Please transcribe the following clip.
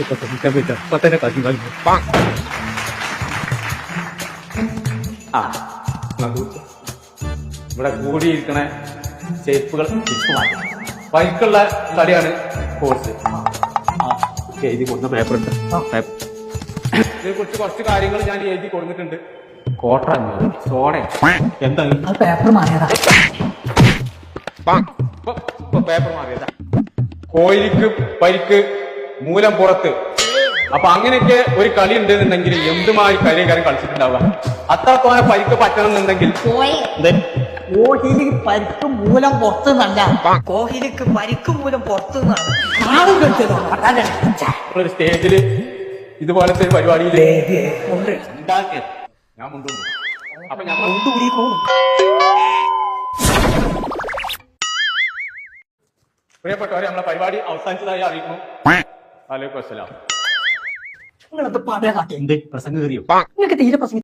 ഇപ്പൊ ശ്രമിക്കാൻ പറ്റാ ഇപ്പൊ തന്നെ കത്തി കളഞ്ഞു ആ നോക്കൂ. ഇവിടെ കൂടിയിരിക്കണ ഷേപ്പുകൾ തിരിച്ചു മാറ്റാം ബൈക്കുള്ള കളിയാണ് ആ എഴുതി കൊടുക്കുന്ന പേപ്പർ ഉണ്ട് പേപ്പർ ഇതിനെ കുറിച്ച് കാര്യങ്ങൾ ഞാൻ എഴുതി കൊടുത്തിട്ടുണ്ട് കോട്ട സോഡ എന്താ പേപ്പർ മാറിയതാ പേപ്പർ മാറിയതാ കോയിലിക്ക് പരിക്ക് മൂലം പുറത്ത്. അപ്പൊ അങ്ങനെയൊക്കെ ഒരു കളി ഉണ്ടെന്നുണ്ടെങ്കിൽ എന്തുമായി കാര്യം കാര്യം കളിച്ചിട്ടുണ്ടാവുക? അത്രത്തോനെ പരിക്ക് പറ്റണം എന്നുണ്ടെങ്കിൽ എന്തേ? പരിക്ക് മൂലം പുറത്തു നിന്നല്ല കോഹിലിക്ക് പരിക്ക് മൂലം പുറത്തു നിന്നാണ് ആളും കളിച്ചതോ ഒരു സ്റ്റേജിൽ ഇതുപോലത്തെ ഒരു പരിപാടിയിൽ ഞാൻ മുണ്ടുണ്ട് അപ്പൊ ഞമ്മൾ പ്രിയപ്പെട്ടവരെ നമ്മളെ പരിപാടി അവസാനിച്ചതായി അറിയിക്കുന്നു. വലൈക്കും അസ്സലാം. നിങ്ങളത് പറയാ? കാട്ടി എന്ത്? പ്രസംഗം കയറിയോ? നിങ്ങൾക്ക് തീരെ പ്രശ്നം